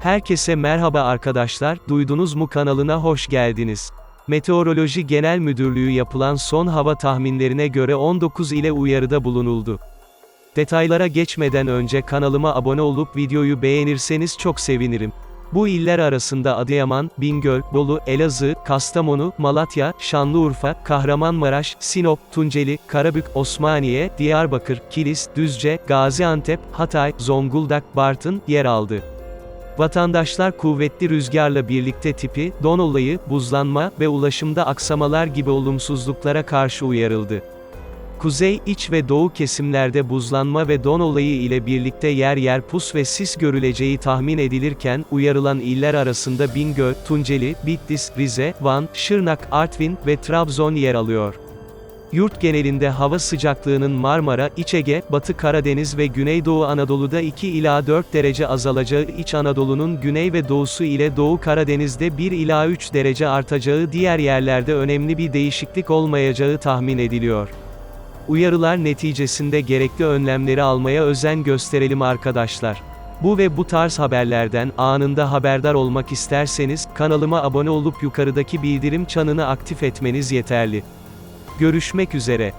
Herkese merhaba arkadaşlar, duydunuz mu kanalına hoş geldiniz. Meteoroloji Genel Müdürlüğü yapılan son hava tahminlerine göre 19 ile uyarıda bulunuldu. Detaylara geçmeden önce kanalıma abone olup videoyu beğenirseniz çok sevinirim. Bu iller arasında Adıyaman, Bingöl, Bolu, Elazığ, Kastamonu, Malatya, Şanlıurfa, Kahramanmaraş, Sinop, Tunceli, Karabük, Osmaniye, Diyarbakır, Kilis, Düzce, Gaziantep, Hatay, Zonguldak, Bartın yer aldı. Vatandaşlar kuvvetli rüzgarla birlikte tipi, don olayı, buzlanma ve ulaşımda aksamalar gibi olumsuzluklara karşı uyarıldı. Kuzey, iç ve doğu kesimlerde buzlanma ve don olayı ile birlikte yer yer pus ve sis görüleceği tahmin edilirken, uyarılan iller arasında Bingöl, Tunceli, Bitlis, Rize, Van, Şırnak, Artvin ve Trabzon yer alıyor. Yurt genelinde hava sıcaklığının Marmara, İç Ege, Batı Karadeniz ve Güneydoğu Anadolu'da 2 ila 4 derece azalacağı, İç Anadolu'nun güney ve doğusu ile Doğu Karadeniz'de 1 ila 3 derece artacağı diğer yerlerde önemli bir değişiklik olmayacağı tahmin ediliyor. Uyarılar neticesinde gerekli önlemleri almaya özen gösterelim arkadaşlar. Bu ve bu tarz haberlerden anında haberdar olmak isterseniz kanalıma abone olup yukarıdaki bildirim çanını aktif etmeniz yeterli. Görüşmek üzere.